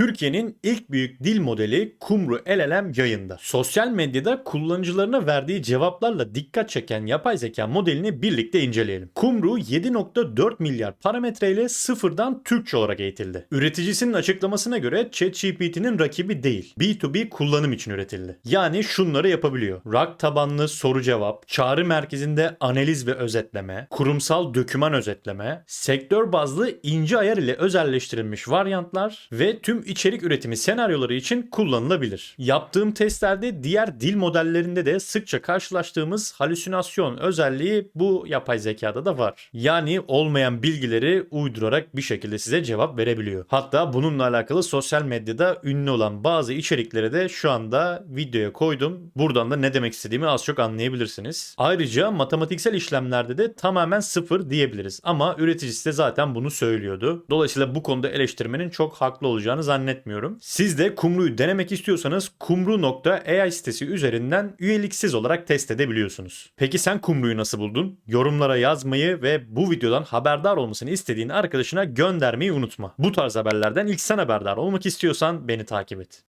Türkiye'nin ilk büyük dil modeli Kumru LLM yayında. Sosyal medyada kullanıcılarına verdiği cevaplarla dikkat çeken yapay zeka modelini birlikte inceleyelim. Kumru 7.4 milyar parametreyle sıfırdan Türkçe olarak eğitildi. Üreticisinin açıklamasına göre ChatGPT'nin rakibi değil, B2B kullanım için üretildi. Yani şunları yapabiliyor. RAG tabanlı soru cevap, çağrı merkezinde analiz ve özetleme, kurumsal döküman özetleme, sektör bazlı ince ayar ile özelleştirilmiş varyantlar ve tüm içerik üretimi senaryoları için kullanılabilir. Yaptığım testlerde diğer dil modellerinde de sıkça karşılaştığımız halüsinasyon özelliği bu yapay zekada da var. Yani olmayan bilgileri uydurarak bir şekilde size cevap verebiliyor. Hatta bununla alakalı sosyal medyada ünlü olan bazı içerikleri de şu anda videoya koydum. Buradan da ne demek istediğimi az çok anlayabilirsiniz. Ayrıca matematiksel işlemlerde de tamamen sıfır diyebiliriz. Ama üreticisi de zaten bunu söylüyordu. Dolayısıyla bu konuda eleştirmenin çok haklı olacağını zannetmiyorum. Siz de Kumru'yu denemek istiyorsanız kumru.ai sitesi üzerinden üyeliksiz olarak test edebiliyorsunuz. Peki sen Kumru'yu nasıl buldun? Yorumlara yazmayı ve bu videodan haberdar olmasını istediğin arkadaşına göndermeyi unutma. Bu tarz haberlerden ilk sen haberdar olmak istiyorsan beni takip et.